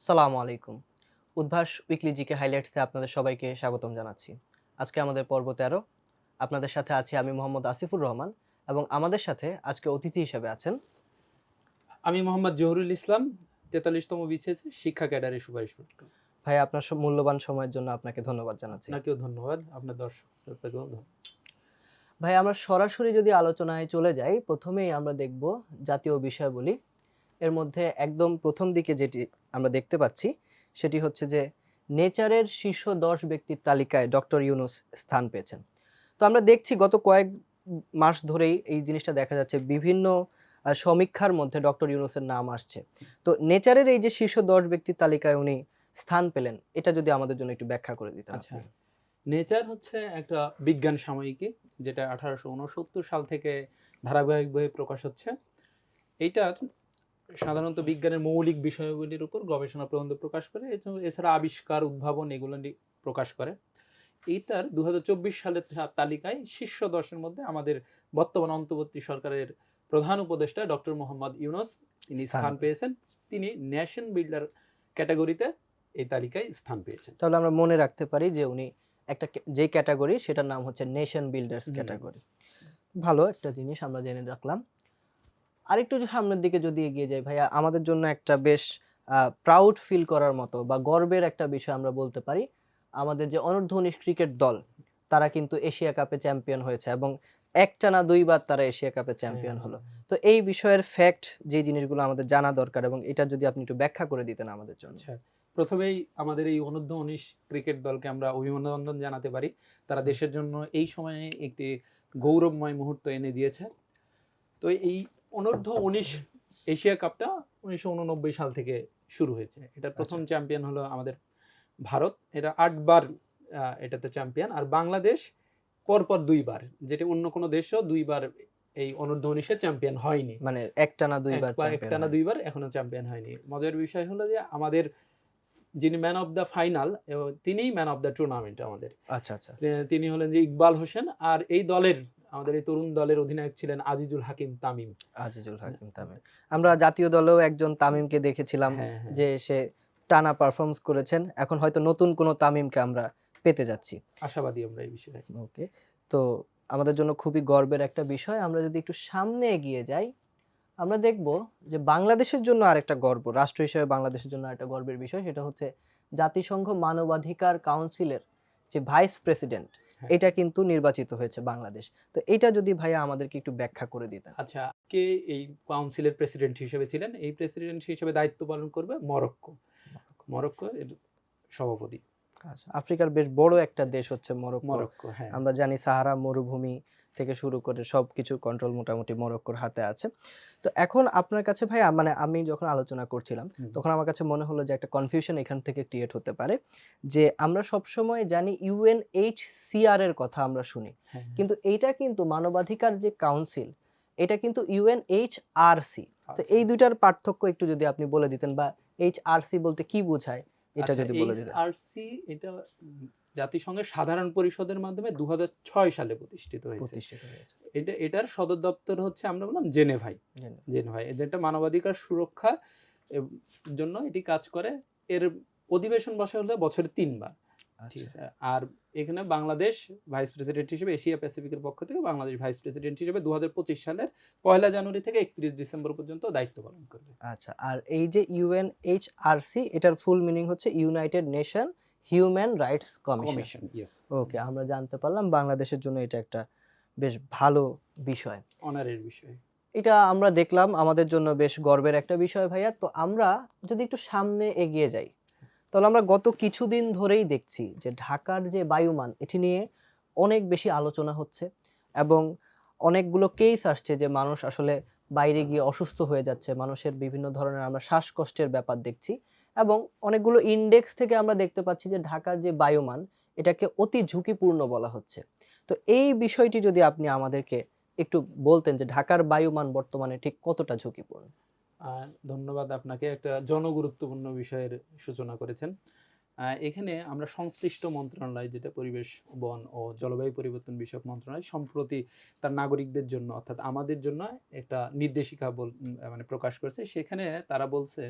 সালামু আলাইকুম। Udvash weekly GK হাইলাইটসে আপনাদের সবাইকে স্বাগতম জানাচ্ছি। আজকে আমাদের পর্ব তেরো আপনাদের সাথে আছি আমি মোহাম্মদ আসিফুর রহমান এবং আমাদের সাথে আজকে অতিথি হিসেবে আছেন আমি মোহাম্মদ জহুরুল ইসলাম তেতাল্লিশতম বিসিএস শিক্ষা ক্যাডারে সুপারিশপ্রাপ্ত ভাই আপনার মূল্যবান সময়ের জন্য আপনাকে ধন্যবাদ জানাচ্ছি। আপনাকেও ধন্যবাদ। আপনার দর্শক শ্রোতাকেও ভাই আমরা সরাসরি যদি আলোচনায় চলে যাই প্রথমেই আমরা দেখব জাতীয় বিষয়াবলী। এর মধ্যে একদম প্রথম দিকে যেটি আমরা দেখতে পাচ্ছি সেটি হচ্ছে যে নেচারের শীর্ষ দশ ব্যক্তির তালিকায় ডক্টর ইউনুস স্থান পেয়েছেন। তো আমরা দেখছি গত কয়েক মাস ধরেই এই জিনিসটা দেখা যাচ্ছে বিভিন্ন সমীক্ষার মধ্যে ডক্টর ইউনুসের নাম আসছে। তো নেচারের এই যে শীর্ষ দশ ব্যক্তির তালিকায় উনি স্থান পেলেন এটা যদি আমাদের জন্য একটু ব্যাখ্যা করে দিতেন আচ্ছা। নেচার হচ্ছে একটা বিজ্ঞান সাময়িকী যেটা আঠারোশো উনসত্তর সাল থেকে ধারাবাহিকভাবে প্রকাশ হচ্ছে। এইটা সাধারণত বিজ্ঞানের মৌলিক বিষয়গুলির উপর গবেষণা প্রবন্ধ প্রকাশ করে এছাড়া- এছাড়া আবিষ্কার উদ্ভাবন এগুলো প্রকাশ করে। এইটার দু হাজার চব্বিশ সালের তালিকায় শীর্ষ দশের মধ্যে আমাদের বর্তমান অন্তর্বর্তী সরকারের প্রধান উপদেষ্টা ডক্টর মোহাম্মদ ইউনুস তিনি স্থান স্থান পেয়েছেন। তিনি ন্যাশন বিল্ডার ক্যাটাগরিতে এই তালিকায় স্থান পেয়েছেন। তাহলে আমরা মনে রাখতে পারি যে উনি একটা যে ক্যাটাগরি সেটার নাম হচ্ছে নেশন বিল্ডার্স ক্যাটাগরি। ভালো একটা জিনিস আমরা জেনে রাখলাম। আরেকটু সামনের দিকে যদি এগিয়ে যাই ভাইয়া আমাদের জন্য একটা বেশ প্রাউড ফিল করার মতো বা গর্বের একটা বিষয় আমরা বলতে পারি আমাদের যে অনূর্ধ্ব উনিশ ক্রিকেট দল তারা কিন্তু এশিয়া কাপে চ্যাম্পিয়ন হয়েছে এবং একটানা দুইবার তারা এশিয়া কাপে চ্যাম্পিয়ন হলো। তো এই বিষয়ের ফ্যাক্ট যে জিনিসগুলো আমাদের জানা দরকার এবং এটা যদি আপনি একটু ব্যাখ্যা করে দিতেন আমাদের জন্য। আচ্ছা প্রথমেই আমাদের এই অনূর্ধ্ব উনিশ ক্রিকেট দলকে আমরা অভিনন্দন জানাতে পারি। তারা দেশের জন্য এই সময়ে একটি গৌরবময় মুহূর্ত এনে দিয়েছে। তো এই অনূর্ধ্ব উনিশ এশিয়া কাপটা উনিশশো উননব্বই সাল থেকে শুরু হয়েছে। এটার প্রথম চ্যাম্পিয়ন হলো আমাদের ভারত। এটা আটবার এটাতে চ্যাম্পিয়ন। আর বাংলাদেশ পরপর দুইবার যেটা অন্য কোনো দেশও দুইবার এই অনূর্ধ্ব উনিশে চ্যাম্পিয়ন হয়নি। মানে একটানা দুইবার champion একটানা দুইবার এখনও চ্যাম্পিয়ন হয়নি। মজার বিষয় হলো যে আমাদের যিনি ম্যান অফ দ্য ফাইনাল এবং তিনিই ম্যান অফ দ্য টুর্নামেন্ট আমাদের। আচ্ছা আচ্ছা। তিনি হলেন যে ইকবাল হোসেন। আর এই দলের আমাদের এই তরুণ দলের অধিনায়ক ছিলেন আজিজুল হাকিম তামিম। আজিজুল হাকিম তামিম। আমরা জাতীয় দলেও একজন তামিমকে দেখেছিলাম হ্যাঁ, হ্যাঁ। যে সে টানা পারফরমেন্স করেছেন। এখন হয়তো নতুন কোনো তামিমকে আমরা পেতে যাচ্ছি। আশাবাদী আমরা এই বিষয়ে। ওকে তো আমাদের জন্য খুবই গর্বের একটা বিষয়। আমরা যদি একটু সামনে এগিয়ে যাই আমরা দেখব যে বাংলাদেশের জন্য আরেকটা গর্ব রাষ্ট্র হিসেবে বাংলাদেশের জন্য একটা গর্বের বিষয় সেটা হচ্ছে জাতিসংঘ মানবাধিকার কাউন্সিলের যে ভাইস প্রেসিডেন্ট। এটা কিন্তু নির্বাচিত হয়েছে বাংলাদেশ। তো এটা যদি ভাইয়া আমাদেরকে একটু ব্যাখ্যা করে দিতেন। আচ্ছা কে এই কাউন্সিলের প্রেসিডেন্ট হিসেবে ছিলেন? এই প্রেসিডেন্ট হিসেবে দায়িত্ব পালন করবে মরক্কো। মরক্কো এর সভাপতি। আচ্ছা আফ্রিকার বেশ বড় একটা দেশ হচ্ছে মরক্কো। মরক্কো হ্যাঁ। আমরা জানি সাহারা মরুভূমি থেকে শুরু করে সব কিছুর কন্ট্রোল মোটামুটি মরক্কোর হাতে আছে। তো এখন আপনার কাছে ভাই মানে আমি যখন আলোচনা করছিলাম তখন আমার কাছে মনে হলো যে একটা কনফিউশন এখান থেকে ক্রিয়েট হতে পারে যে আমরা সবসময় জানি ইউএনএইচসিআর এর কথা আমরা শুনি। হ্যাঁ, কিন্তু এইটা কিন্তু মানবাধিকার যে কাউন্সিল এটা কিন্তু ইউএনএইচআরসি তো এই দুইটার পার্থক্য একটু যদি আপনি বলে দিতেন বা এইচআরসি বলতে কি বোঝায় এটা আচ্ছা, যদি বলে দিতেন। HRC এটা জাতিসংঘের সাধারণ পরিষদের মাধ্যমে দু হাজার ছয় সালে প্রতিষ্ঠিত হয়েছে। এটা এটার সদর দপ্তর হচ্ছে আমরা বললাম জেনেভাই। জেনে। জেনেভাই যেটা মানবাধিকার সুরক্ষা জন্য এটি কাজ করে। এর অধিবেশন বসে হলে বছরে তিনবার। আচ্ছা। আর এখানে বাংলাদেশ ভাইস প্রেসিডেন্ট হিসেবে এশিয়া প্যাসিফিকের পক্ষ থেকে বাংলাদেশ ভাইস প্রেসিডেন্ট হিসেবে দু হাজার পঁচিশ সালের পয়লা জানুয়ারি থেকে একত্রিশ ডিসেম্বর পর্যন্ত দায়িত্ব পালন করবে। আচ্ছা আর এই যে ইউএনএইচআরসি এটার ফুল মিনিং হচ্ছে United Nation Human Rights Commission okay আমরা জানতে পারলাম বাংলাদেশের জন্য এটা একটা বেশ ভালো বিষয়। অনারের বিষয়। এটা আমরা দেখলাম আমাদের জন্য বেশ গর্বের একটা বিষয় ভাইয়া। তো আমরা যদি একটু সামনে এগিয়ে যাই তাহলে আমরা গত কিছুদিন ধরেই দেখছি যে ঢাকার যে বায়ুমান এটি নিয়ে অনেক বেশি আলোচনা হচ্ছে এবং অনেকগুলো কেস আসছে যে মানুষ আসলে বাইরে গিয়ে অসুস্থ হয়ে যাচ্ছে মানুষের বিভিন্ন ধরনের আমরা শ্বাসকষ্টের ব্যাপার দেখছি। এবং অনেকগুলো ইন্ডেক্স থেকে আমরা দেখতে পাচ্ছি যে ঢাকার যে বায়ুমান, এটাকে অতি ঝুঁকিপূর্ণ বলা হচ্ছে। তো এই বিষয়টি যদি আপনি আমাদেরকে একটু বলতেন যে ঢাকার বায়ুমান বর্তমানে ঠিক কতটা ঝুঁকিপূর্ণ? ধন্যবাদ আপনাকে। একটা জনগুরুত্বপূর্ণ বিষয়ের সূচনা করেছেন। এখানে আমরা সংশ্লিষ্ট মন্ত্রণালয় যেটা পরিবেশ, বন ও জলবায়ু পরিবর্তন বিষয়ক মন্ত্রণালয় সম্প্রতি তার নাগরিকদের জন্য, অর্থাৎ আমাদের জন্য একটা নির্দেশিকা মানে প্রকাশ করেছে। সেখানে তারা বলছে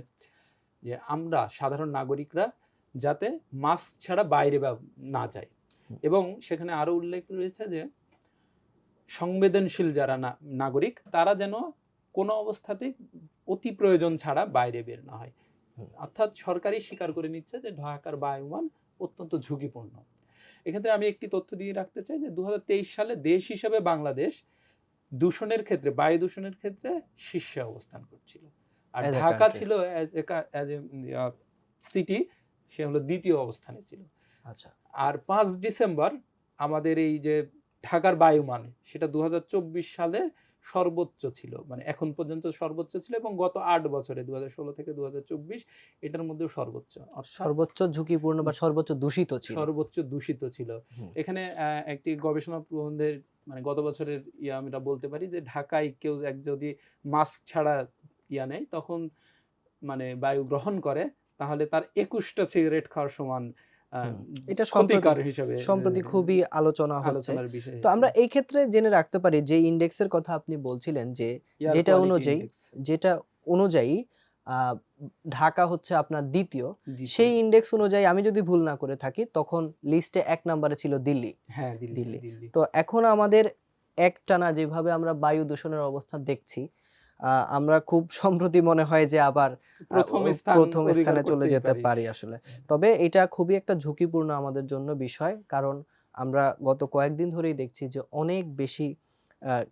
যে আমরা সাধারণ নাগরিকরা যাতে মাস্ক ছাড়া বাইরে না যায় এবং সেখানে আরও উল্লেখ রয়েছে যে সংবেদনশীল যারা না- নাগরিক তারা যেন কোনো অবস্থাতেই অতি প্রয়োজন ছাড়া বাইরে বের না হয়। অর্থাৎ সরকারই স্বীকার করে নিচ্ছে যে ঢাকার বায়ুমান অত্যন্ত ঝুঁকিপূর্ণ। এক্ষেত্রে আমি একটি তথ্য দিয়ে রাখতে চাই যে দু হাজার তেইশ সালে দেশ হিসেবে বাংলাদেশ দূষণের ক্ষেত্রে বায়ু দূষণের ক্ষেত্রে শীর্ষে অবস্থান করছিল। আর ঢাকা ছিল অ্যাজ এ সিটি সে হলো দ্বিতীয় অবস্থানে ছিল। আচ্ছা। আর পাঁচ ডিসেম্বর আমাদের এই যে ঢাকার বায়ুমান সেটা দু সালে সর্বোচ্চ ছিল। মানে এখন পর্যন্ত সর্বোচ্চ ছিল এবং গত আট বছরে দু থেকে দু এটার মধ্যেও সর্বোচ্চ। সর্বোচ্চ ঝুঁকিপূর্ণ বা সর্বোচ্চ দূষিত ছিল। সর্বোচ্চ দূষিত ছিল। এখানে একটি গবেষণা প্রবন্ধের মানে গত বছরের ইয়ে আমরা বলতে পারি যে ঢাকায় কেউ এক যদি মাস্ক ছাড়া ইয়া নেয় তখন মানে বায়ু গ্রহণ করে তাহলে তার একুশটা সিগারেট খাওয়ার সমান এটা ক্ষতিকর হিসেবে সম্প্রতি খুবই আলোচনা হচ্ছে আলোচনার বিষয়। তো আমরা এই ক্ষেত্রে জেনে রাখতে পারি যে ইন্ডেক্সের কথা আপনি বলছিলেন যে যেটা অনুযায়ী যেটা অনুযায়ী ঢাকা হচ্ছে আপনার দ্বিতীয়। সেই ইন্ডেক্স অনুযায়ী আমি যদি ভুল না করে থাকি তখন লিস্টে এক নম্বরে ছিল দিল্লি। হ্যাঁ দিল্লি। তো এখন আমাদের একটানা যেভাবে আমরা বায়ু দূষণের অবস্থা দেখছি আমরা খুব সম্প্রতি মনে হয় যে আবার প্রথম স্থান চলে যেতে পারি। আসলে। তবে এটা খুবই একটা ঝুঁকিপূর্ণ আমাদের জন্য বিষয় কারণ আমরা গত কয়েকদিন ধরেই দেখছি যে অনেক বেশি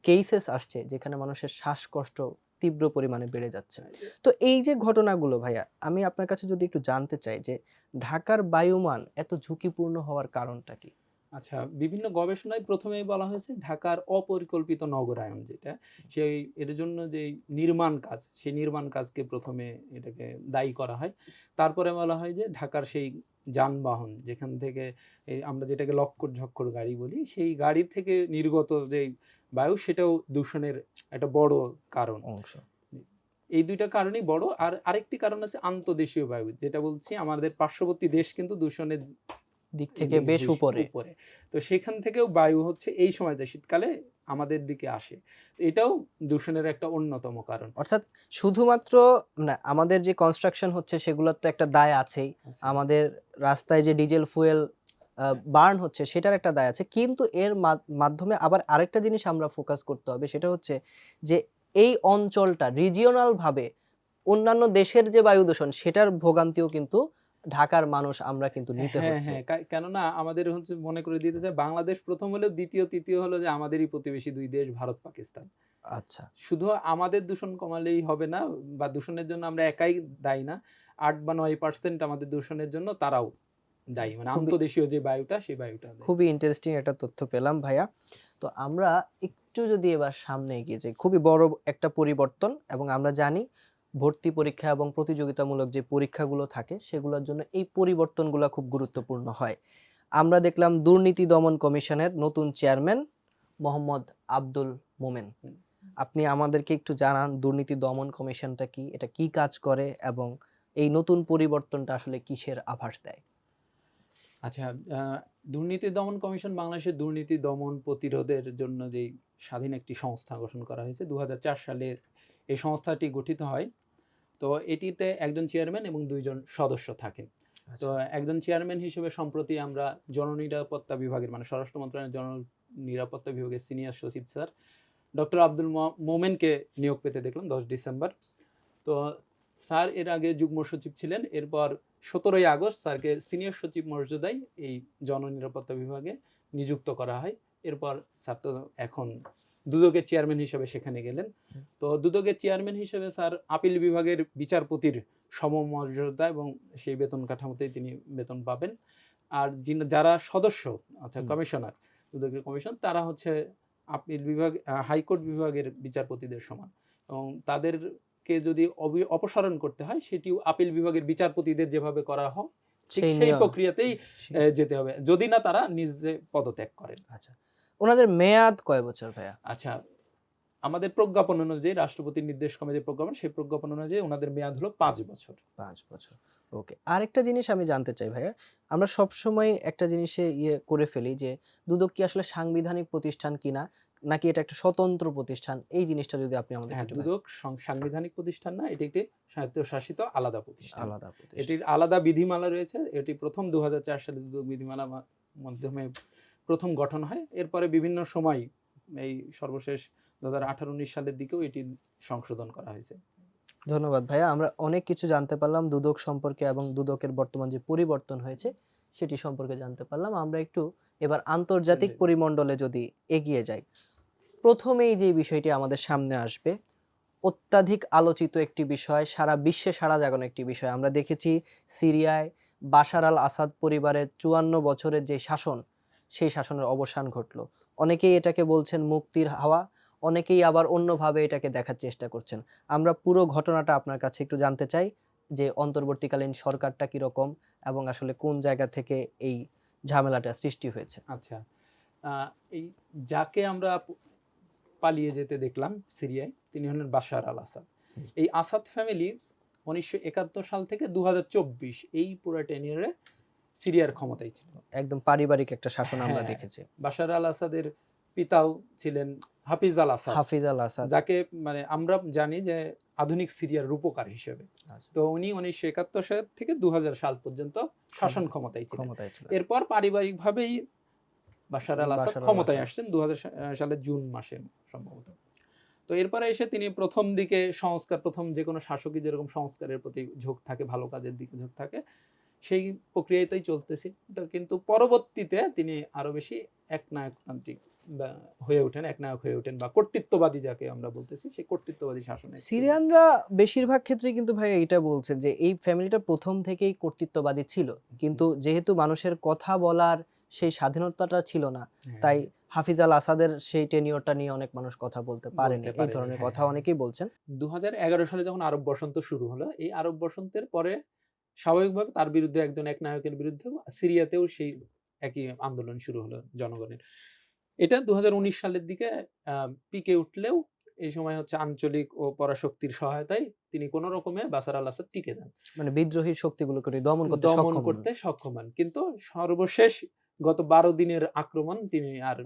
কেসেস আসছে যেখানে মানুষের শ্বাসকষ্ট তীব্র পরিমাণে বেড়ে যাচ্ছে। তো এই যে ঘটনাগুলো ভাইয়া আমি আপনার কাছে যদি একটু জানতে চাই যে ঢাকার বায়ুমান এত ঝুঁকিপূর্ণ হওয়ার কারণটা কি? আচ্ছা বিভিন্ন গবেষণায় প্রথমেই বলা হয়েছে ঢাকার অপরিকল্পিত নগরায়ন যেটা সেই এর জন্য যে নির্মাণ কাজ সেই নির্মাণ কাজকে প্রথমে এটাকে দায়ী করা হয়। তারপরে বলা হয় যে ঢাকার সেই যানবাহন যেখান থেকে আমরা যেটাকে লক্কর ঝক্কর গাড়ি বলি সেই গাড়ি থেকে নির্গত যে বায়ু সেটাও দূষণের একটা বড় কারণ। অংশ। এই দুইটা কারণই বড়। আর আরেকটি কারণ আছে আন্তদেশীয় বায়ু যেটা বলছি আমাদের পার্শ্ববর্তী দেশ কিন্তু দূষণের দিক থেকে বেশ উপরে। তো সেখান থেকেও বায়ু হচ্ছে এই সময়তে শীতকালে আমাদের দিকে আসে। এটাও দূষণের একটা অন্যতম কারণ। অর্থাৎ শুধুমাত্র না আমাদের যে কনস্ট্রাকশন হচ্ছে সেগুলোর তো একটা দায় আছেই। আমাদের রাস্তায় যে ডিজেল ফুয়েল বার্ন হচ্ছে সেটার একটা দায় আছে। কিন্তু এর মাধ্যমে আবার আরেকটা জিনিস আমরা ফোকাস করতে হবে সেটা হচ্ছে যে এই অঞ্চলটা রিজিওনাল ভাবে অন্যান্য দেশের যে বায়ু দূষণ সেটার ভোগান্তিও কিন্তু ঢাকার মানুষ আমরা কিন্তু নিতে হ্যাঁ হচ্ছে। হ্যাঁ কেননা আমাদের হচ্ছে মনে করে দিতে চাই বাংলাদেশ প্রথম হলেও দ্বিতীয় তৃতীয় হলো যে আমাদেরই প্রতিবেশী দুই দেশ ভারত পাকিস্তান। আচ্ছা। শুধু আমাদের দূষণ কমালেই হবে না বা দূষণের জন্য আমরা একাই দায়ী না আট বা নয় পার্সেন্ট আমাদের দূষণের জন্য তারাও দায়ী। মানে আন্তদেশীয় যে বায়ুটা সেই বায়ুটা খুবই ইন্টারেস্টিং একটা তথ্য পেলাম ভাইয়া। তো আমরা একটু যদি এবার সামনে এগিয়ে যাই খুবই বড় একটা পরিবর্তন এবং আমরা জানি ভর্তি পরীক্ষা এবং প্রতিযোগিতামূলক যে পরীক্ষাগুলো থাকে সেগুলোর জন্য এই পরিবর্তনগুলো খুব গুরুত্বপূর্ণ হয়। আমরা দেখলাম দুর্নীতি দমন কমিশনের নতুন চেয়ারম্যান মোহাম্মদ আব্দুল মোমেন। আপনি আমাদেরকে একটু জানান দুর্নীতি দমন কমিশনটা কি এটা কি কাজ করে এবং এই নতুন পরিবর্তনটা আসলে কিসের আভাস দেয়? আচ্ছা দুর্নীতি দমন কমিশন বাংলাদেশের দুর্নীতি দমন প্রতিরোধের জন্য যে স্বাধীন একটি সংস্থা গঠন করা হয়েছে দু হাজার চার সালে এই সংস্থাটি গঠিত হয়। তো এটিতে একজন চেয়ারম্যান এবং দুইজন সদস্য থাকেন। তো একজন চেয়ারম্যান হিসেবে সম্প্রতি আমরা জননিরাপত্তা বিভাগের মানে স্বরাষ্ট্র মন্ত্রণালয়ের জননিরাপত্তা বিভাগের সিনিয়র সচিব স্যার ডক্টর আব্দুল মোমেনকে নিয়োগ পেতে দেখলাম দশ ডিসেম্বর। তো স্যার এর আগে যুগ্ম সচিব ছিলেন এরপর সতেরোই আগস্ট স্যারকে সিনিয়র সচিব মর্যাদায় এই জননিরাপত্তা বিভাগে নিযুক্ত করা হয়। এরপর স্যার তো এখন দুদকের চেয়ারম্যান হিসেবে সেখানে গেলেন। তো দুদকের চেয়ারম্যান হিসেবে স্যার আপিল বিভাগের বিচারপতির সমমর্যাদা এবং সেই বেতন কাঠামোতেই তিনি বেতন পাবেন। আর যারা সদস্য আচ্ছা কমিশনার দুদকের কমিশন তারা হচ্ছে আপিল বিভাগ হাইকোর্ট বিভাগের বিচারপতিদের সমান। এবং তাদেরকে যদি অপসারণ করতে হয় সেটিও আপিল বিভাগের বিচারপতিদের যেভাবে করা হয় ঠিক সেই সেই প্রক্রিয়াতেই যেতে হবে। যদি না তারা নিজে পদত্যাগ করেন। আচ্ছা। ওনাদের মেয়াদ কয় বছর ভাইয়া? আচ্ছা আমাদের প্রজ্ঞাপন অনুযায়ী রাষ্ট্রপতির নির্দেশ ক্রমে যে প্রজ্ঞাপন সেই প্রজ্ঞাপন অনুযায়ী ওনাদের মেয়াদ হলো পাঁচ বছর। পাঁচ বছর ওকে। আরেকটা জিনিস আমি জানতে চাই ভাইয়া। আমরা সব সময় একটা জিনিসে ইয়ে করে ফেলি যে দুদক কি আসলে সাংবিধানিক প্রতিষ্ঠান কিনা নাকি এটা একটা স্বতন্ত্র প্রতিষ্ঠান? এই জিনিসটা যদি আপনি আমাদের হ্যাঁ দুদক সাংবিধানিক প্রতিষ্ঠান না এটি একটি স্বায়ত্তশাসিত আলাদা প্রতিষ্ঠান। আলাদা প্রতিষ্ঠান। এটির আলাদা বিধিমালা রয়েছে। এটি প্রথম দু সালে দুদক বিধিমালা মাধ্যমে প্রথম গঠন হয়। এরপরে বিভিন্ন সময় এই সর্বশেষ দু হাজার আঠারো উনিশ সালের দিকেও এটি সংশোধন করা হয়েছে। ধন্যবাদ ভাইয়া। আমরা অনেক কিছু জানতে পারলাম দুদক সম্পর্কে এবং দুদকের বর্তমান যে পরিবর্তন হয়েছে সেটি সম্পর্কে জানতে পারলাম। আমরা একটু এবার আন্তর্জাতিক পরিমণ্ডলে যদি এগিয়ে যাই প্রথমেই যে বিষয়টি আমাদের সামনে আসবে অত্যাধিক আলোচিত একটি বিষয় সারা বিশ্বে সারা জাগানো একটি বিষয়। আমরা দেখেছি সিরিয়ায় বাশার আল আসাদ পরিবারের চুয়ান্ন বছরের যে শাসন সেই শাসনের অবসান ঘটলো। অনেকেই এটাকে বলছেন মুক্তির হাওয়া অনেকেই আবার অন্যভাবে এটাকে দেখার চেষ্টা করছেন। আমরা পুরো ঘটনাটা আপনার কাছে একটু জানতে চাই যে অন্তর্বর্তীকালীন সরকারটা কীরকম এবং আসলে কোন জায়গা থেকে এই ঝামেলাটা সৃষ্টি হয়েছে। আচ্ছা এই যাকে আমরা পালিয়ে যেতে দেখলাম সিরিয়ায় তিনি হলেন বাশার আল আসাদ। এই আসাদ ফ্যামিলি উনিশশো একাত্তর সাল থেকে দু হাজার চব্বিশ এই পুরো টেনিয়ারে সিরিয়ার ক্ষমতায় ছিল। একদম পারিবারিক একটা শাসন আমরা হ্যাঁ। দেখেছি। বাশার আল আসাদের পিতাও ছিলেন হাফিজ আল আসাদ। হাফিজ আল আসাদ। যাকে মানে আমরা জানি যে আধুনিক সিরিয়ার রূপকার হিসেবে। আচ্ছা, তো উনি উনিশশো একাত্তর সাল থেকে দু সাল পর্যন্ত শাসন ক্ষমতায় ছিলেন। ছিল এরপর পারিবারিকভাবেই বাশার আল আসাদ ক্ষমতায় আসছেন দু সালের জুন মাসে সম্ভবত। তো এরপরে এসে তিনি প্রথম দিকে সংস্কার প্রথম যে কোনো শাসকই যেরকম সংস্কারের প্রতি ঝোঁক থাকে ভালো কাজের দিকে ঝোঁক থাকে সেই প্রক্রিয়াতেই চলতেছে। তো কিন্তু পরবর্তীতে তিনি আরও বেশি একনায়কতান্ত্রিক হয়ে ওঠেন একনায়ক হয়ে ওঠেন বা কর্তৃত্ববাদী যাকে আমরা বলতেছি সেই কর্তৃত্ববাদী শাসনে সিরিয়ানরা বেশিরভাগ ক্ষেত্রে কিন্তু ভাই এটা বলছেন যে এই ফ্যামিলিটা প্রথম থেকেই কর্তৃত্ববাদী ছিল। কিন্তু যেহেতু মানুষের কথা বলার সেই স্বাধীনতাটা ছিল না হ্যাঁ, তাই হাফিজ আল আসাদের সেই টেনিওরটা নিয়ে অনেক মানুষ কথা বলতে পারেনি। এই ধরনের হ্যাঁ, কথা হ্যাঁ। অনেকেই বলছেন। দু হাজার এগারো সালে যখন আরব বসন্ত শুরু হলো এই আরব বসন্তের পরে স্বাভাবিকভাবে তার বিরুদ্ধে একজন এক নায়কের বিরুদ্ধে সিরিয়াতেও সেই একই আন্দোলন শুরু হলো জনগণের। এটা দু সালের দিকে পিকে উঠলেও এই সময় হচ্ছে আঞ্চলিক ও পরাশক্তির সহায়তায় তিনি কোন রকমে বাসার আল আসাদ টিকে যান মানে বিদ্রোহী শক্তিগুলোকে উনি দমন করতে দমন করতে সক্ষম হন। কিন্তু সর্বশেষ গত বারো দিনের আক্রমণ তিনি আর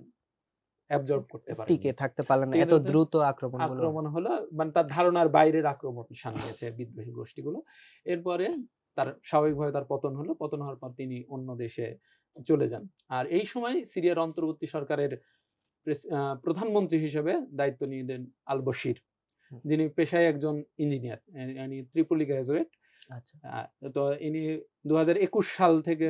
অ্যাবজর্ব করতে পারেন টিকে থাকতে পারলেন না এত দ্রুত আক্রমণ আক্রমণ হলো মানে তার ধারণার বাইরের আক্রমণ সামনেছে বিদ্রোহী গোষ্ঠীগুলো। এরপরে তার স্বাভাবিকভাবে তার পতন হলো। পতন হওয়ার পর তিনি অন্য দেশে চলে যান। আর এই সময় সিরিয়ার অন্তর্বর্তী সরকারের প্রধানমন্ত্রী হিসেবে দায়িত্ব নিলেন আল বশির। যিনি পেশায় একজন ইঞ্জিনিয়ার ত্রিপলি গ্র্যাজুয়েট আচ্ছা। তো ইনি দুই হাজার একুশ সাল থেকে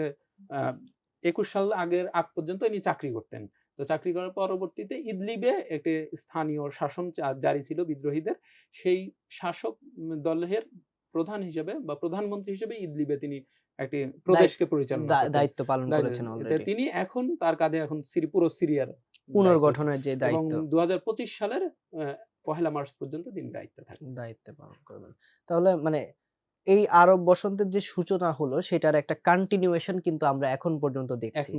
একুশ সাল আগের আগ পর্যন্ত ইনি চাকরি করতেন। তো চাকরি করার পরবর্তীতে ইদলিবে একটি স্থানীয় শাসন জারি ছিল বিদ্রোহীদের। সেই শাসক দলের প্রধান হিসেবে বা প্রধানমন্ত্রী হিসেবে ইদলিবে তিনি একটি প্রদেশকে পরিচালনা দায়িত্ব পালন করেছেন তিনি এখন তার কাঁধে এখন পুরো সিরিয়ার পুনর্গঠনের যে দায়িত্ব। দু সালের পহেলা মার্চ পর্যন্ত তিনি দায়িত্বে থাকেন। দায়িত্ব পালন করবেন। তাহলে মানে এই আরব বসন্তের যে সূচনা হলো সেটার একটা কন্টিনিউয়েশন কিন্তু আমরা এখন পর্যন্ত দেখছি।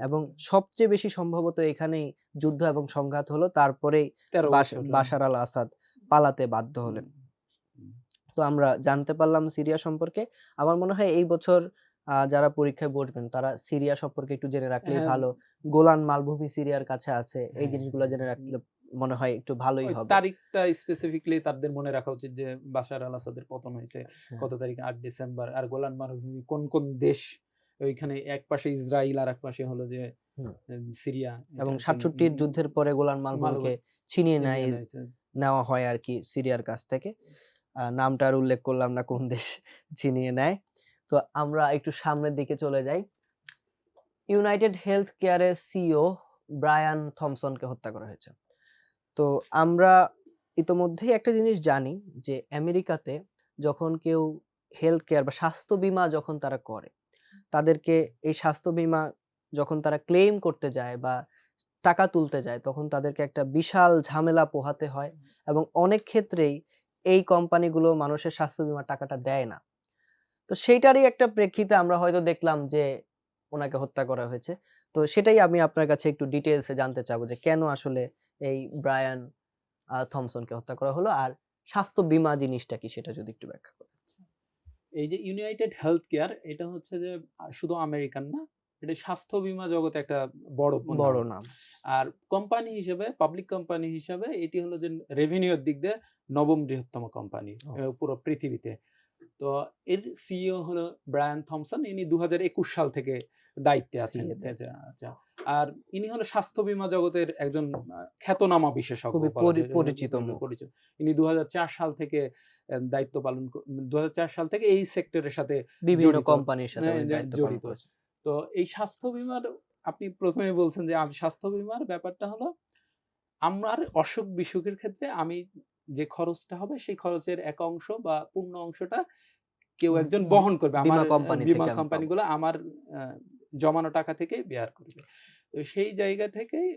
এবং সবচেয়ে বেশি সম্ভবত এখানেই যুদ্ধ এবং সংঘাত হলো তারপরেই তেরো বাশ- বছর। বাশার আল আসাদ পালাতে বাধ্য হলেন। তো আমরা জানতে পারলাম সিরিয়া সম্পর্কে। আমার মনে হয় এই বছর আহ, যারা পরীক্ষায় বসবেন তারা সিরিয়া সম্পর্কে একটু জেনে রাখলেই হ্যাঁ। ভালো। গোলান মালভূমি সিরিয়ার কাছে আছে এই হ্যাঁ। জিনিসগুলো জেনে রাখলে মনে হয় একটু ভালোই হবে। তারিখটা স্পেসিফিকলি তাদের মনে রাখা উচিত যে বাশার আল আসাদের পতন হয়েছে হ্যাঁ। কত তারিখ? আট ডিসেম্বর। আর গোলান মালভূমি কোন কোন দেশ? ওইখানে এক পাশে ইসরায়েল আর এক পাশে হলো যে সিরিয়া। এবং এটা সাতষট্টির যুদ্ধের পরে গোলান মালভূমিকে ছিনিয়ে নেয় নেওয়া হয় আর কি সিরিয়ার কাছ থেকে। নামটা আর উল্লেখ করলাম না কোন দেশ ছিনিয়ে নেয়। তো আমরা একটু সামনের দিকে চলে যাই। ইউনাইটেড হেলথ কেয়ারের সিও ব্রায়ান থমসনকে হত্যা করা হয়েছে। তো আমরা ইতোমধ্যেই একটা জিনিস জানি যে আমেরিকাতে যখন কেউ হেলথ কেয়ার বা স্বাস্থ্য বীমা যখন তারা করে, তাদেরকে এই স্বাস্থ্য বীমা যখন তারা ক্লেম করতে যায় বা টাকা তুলতে যায়, তখন তাদেরকে একটা বিশাল ঝামেলা পোহাতে হয়। এবং অনেক ক্ষেত্রেই এই কোম্পানিগুলো মানুষের স্বাস্থ্য বীমার টাকাটা দেয় না। তো সেইটারই একটা প্রেক্ষিতে আমরা হয়তো দেখলাম যে ওনাকে হত্যা করা হয়েছে। তো সেটাই আমি আপনার কাছে একটু ডিটেলসে জানতে চাবো যে কেন আসলে এই ব্রায়ান থমসনকে হত্যা করা হলো আর স্বাস্থ্য বীমা জিনিসটা কি সেটা যদি একটু ব্যাখ্যা করেন। এই যে ইউনাইটেড হেলথ কেয়ার এটা হচ্ছে যে শুধু আমেরিকান না এটা স্বাস্থ্য বীমা জগতে একটা বড় বড় নাম। আর কোম্পানি হিসেবে পাবলিক কোম্পানি হিসেবে এটি হলো যে রেভিনিউর দিক দিয়ে নবম বৃহত্তম কোম্পানি পুরো পৃথিবীতে। তো এর সিইও হলো ব্রায়ান থমসন ইনি দুই হাজার একুশ সাল থেকে দায়িত্বে আছেন। আচ্ছা, আচ্ছা। আর ইনি হলো স্বাস্থ্য বীমা জগতের একজন খ্যাতনামা বিশেষজ্ঞ। পরিচিত পরিচিত। ইনি দুই হাজার চার সাল থেকে দায়িত্ব পালন দুই হাজার চার সাল থেকে এই সেক্টরের সাথে বিভিন্ন কোম্পানির সাথে জড়িত। তো এই স্বাস্থ্য বীমার আপনি প্রথমে বলছেন যে স্বাস্থ্য বীমার ব্যাপারটা হলো আমার অসুখ বিসুখের ক্ষেত্রে আমি যে খরচটা হবে সেই খরচের এক অংশ বা পূর্ণ অংশটা কেউ একজন বহন করবে আমার বীমা থেকে কোম্পানিগুলো আমার জমানো টাকা থেকে বেয়ার করবে তো সেই জায়গা থেকেই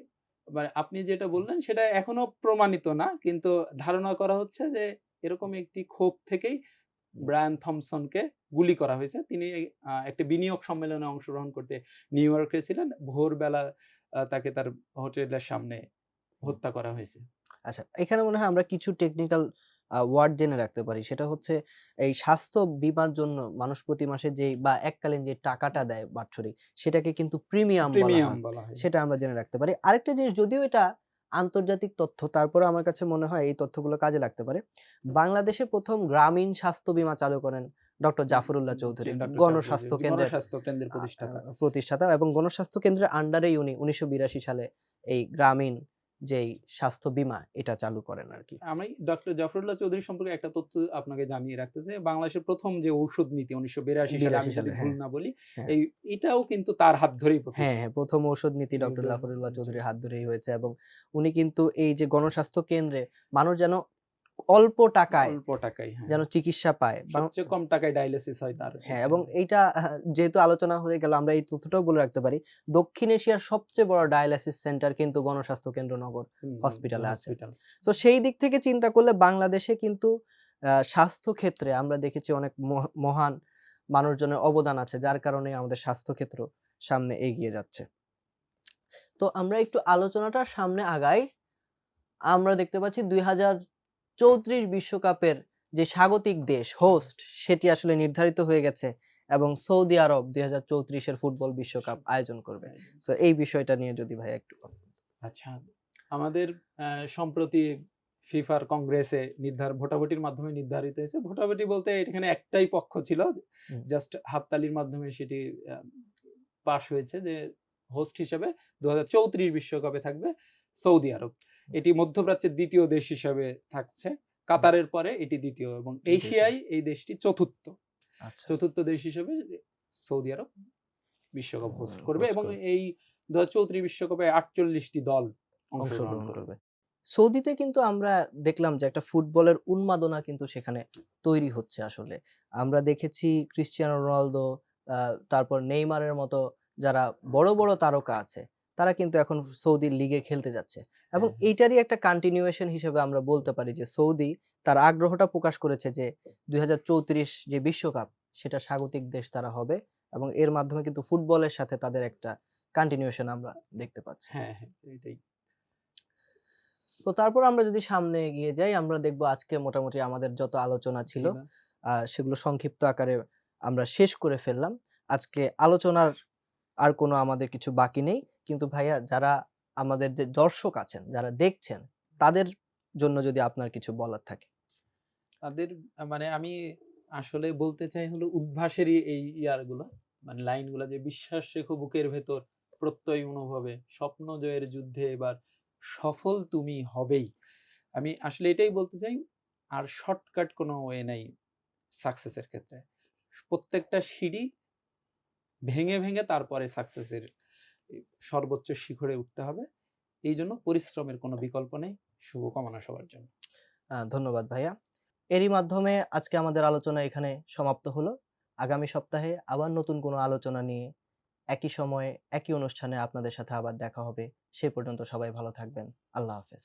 মানে আপনি যেটা বললেন সেটা এখনও প্রমাণিত না কিন্তু ধারণা করা হচ্ছে যে এরকম একটি ক্ষোভ থেকেই ব্রায়ান থমসনকে গুলি করা হয়েছে। তিনি একটি বিনিয়োগ সম্মেলনে অংশগ্রহণ করতে নিউ ইয়র্কে ছিলেন। ভোরবেলা তাকে তার হোটেলের সামনে হত্যা করা হয়েছে। আচ্ছা এখানে মনে হয় আমরা কিছু টেকনিক্যাল ওয়ার্ড জেনে রাখতে পারি। সেটা হচ্ছে এই স্বাস্থ্য বীমার জন্য মানুষ প্রতি মাসে যে বা এককালীন যে টাকাটা দেয় বাৎসরিক সেটাকে কিন্তু প্রিমিয়াম বলা হয়। সেটা আমরা জেনে রাখতে পারি। আরেকটা জিনিস যদিও এটা আন্তর্জাতিক তথ্য তারপরে আমার কাছে মনে হয় এই তথ্যগুলো কাজে লাগতে পারে। বাংলাদেশে প্রথম গ্রামীণ স্বাস্থ্য বীমা চালু করেন ডক্টর জাফরুল্লাহ চৌধুরী গণস্বাস্থ্য কেন্দ্রের প্রতিষ্ঠাতা। প্রতিষ্ঠাতা এবং গণস্বাস্থ্য কেন্দ্রের আন্ডারেই উনি উনিশশো বিরাশি সালে এই গ্রামীণ যেই স্বাস্থ্য বীমা এটা চালু করেন আর কি আমি ডক্টর জাফরুল্লাহ চৌধুরী সম্পর্কে একটা তথ্য আপনাকে জানিয়ে রাখতে চাই বাংলাদেশের প্রথম যে ঔষধ নীতি উনিশশো বিরাশি সালে আমি যদি ভুল হ্যাঁ। না বলি হ্যাঁ। এই এটাও কিন্তু তার হাত ধরেই হ্যাঁ হ্যাঁ প্রথম ঔষধ নীতি ডক্টর জাফরুল্লাহ চৌধুরীর হাত ধরেই হয়েছে এবং উনি কিন্তু এই যে গণস্বাস্থ্য কেন্দ্রে মানুষ যেন অল্প টাকায় অল্প টাকায় হ্যাঁ। যেন চিকিৎসা পায় সবচেয়ে কম টাকায় ডায়ালিসিস হয় তার হ্যাঁ এবং এইটা যেহেতু আলোচনা হয়ে গেল আমরা এই তথ্যটাও বলে রাখতে পারি। দক্ষিণ এশিয়ার সবচেয়ে বড় ডায়ালিসিস সেন্টার কিন্তু গণস্বাস্থ্য কেন্দ্র নগর হসপিটালে আছে। তো সেই দিক থেকে চিন্তা করলে বাংলাদেশে কিন্তু আহ, স্বাস্থ্য ক্ষেত্রে আমরা দেখেছি অনেক মহ- মহান মানুষজনের অবদান আছে যার কারণে আমাদের স্বাস্থ্য ক্ষেত্র সামনে এগিয়ে যাচ্ছে। তো আমরা একটু আলোচনাটার সামনে আগাই। আমরা দেখতে পাচ্ছি দুই হাজার চৌত্রিশ বিশ্বকাপের যে স্বাগতিক দেশ হোস্ট সেটি আসলে নির্ধারিত হয়ে গেছে এবং সৌদি আরব দুই হাজার চৌত্রিশের ফুটবল বিশ্বকাপ আয়োজন করবে। তো এই বিষয়টা নিয়ে যদি ভাই একটু। আচ্ছা আমাদের সম্প্রতি ফিফার কংগ্রেসে নির্ধার ভোটাভুটির মাধ্যমে নির্ধারিত হয়েছে। ভোটাভুটি বলতে এখানে একটাই পক্ষ ছিল। জাস্ট হাততালির মাধ্যমে সেটি পাশ হয়েছে যে হোস্ট হিসেবে দু বিশ্বকাপে থাকবে সৌদি আরব। এটি মধ্যপ্রাচ্যের দ্বিতীয় দেশ হিসাবে থাকছে। কাতারের পরে এটি দ্বিতীয় এবং এশিয়ায় এই দেশটি চতুর্থ। আচ্ছা। চতুর্থ দেশ হিসেবে সৌদি আরব বিশ্বকাপ হোস্ট করবে এবং এই দু হাজার বিশ্বকাপে আটচল্লিশটি দল অংশগ্রহণ করবে। সৌদিতে কিন্তু আমরা দেখলাম যে একটা ফুটবলের উন্মাদনা কিন্তু সেখানে তৈরি হচ্ছে আসলে। আমরা দেখেছি ক্রিশ্চিয়ানো রোনালদো আহ, তারপর নেইমারের মতো যারা বড় বড় তারকা আছে তারা কিন্তু এখন সৌদি লিগে খেলতে যাচ্ছে। এবং হ্যাঁ। এইটারই একটা কন্টিনিউয়েশন হিসেবে আমরা বলতে পারি যে সৌদি তার আগ্রহটা প্রকাশ করেছে যে দুই হাজার চৌত্রিশ যে বিশ্বকাপ সেটা স্বাগতিক দেশ তারা হবে এবং এর মাধ্যমে কিন্তু ফুটবলের সাথে তাদের একটা কন্টিনিউয়েশন আমরা দেখতে পাচ্ছি। হ্যাঁ হ্যাঁ এটাই। তো তারপর আমরা যদি সামনে এগিয়ে যাই আমরা দেখব আজকে মোটামুটি আমাদের যত আলোচনা ছিল ছিল। আহ, সেগুলো সংক্ষিপ্ত আকারে আমরা শেষ করে ফেললাম। আজকে আলোচনার আর কোনো আমাদের কিছু বাকি নেই। কিন্তু ভাইয়া যারা আমাদের যে দর্শক আছেন, যারা দেখছেন, তাদের জন্য যদি আপনার কিছু বলার থাকে। তাদের মানে আমি আসলে বলতে চাই হলো উদ্ভাসেরই এই ইয়ারগুলো। মানে লাইনগুলো যে বিশ্বাস রেখো বুকের ভেতর, প্রত্যয় অনুভবে, স্বপ্ন জয়ের যুদ্ধে এবার সফল তুমি হবেই। আমি আসলে এটাই বলতে চাই, আর শর্টকাট কোনো ওয়ে নাই সাকসেসের ক্ষেত্রে। প্রত্যেকটা সিঁড়ি ভেঙে ভেঙে তারপরে সাকসেসের সর্বোচ্চ শিখরে উঠতে হবে। এই জন্য পরিশ্রমের কোনো বিকল্প নেই। শুভকামনা সবার জন্য। ধন্যবাদ ভাইয়া। এরই মাধ্যমে আজকে আমাদের আলোচনা এখানে সমাপ্ত হলো। আগামী সপ্তাহে আবার নতুন কোনো আলোচনা নিয়ে একই সময়ে, একই অনুষ্ঠানে আপনাদের সাথে আবার দেখা হবে। সে পর্যন্ত সবাই ভালো থাকবেন। আল্লাহ হাফেজ।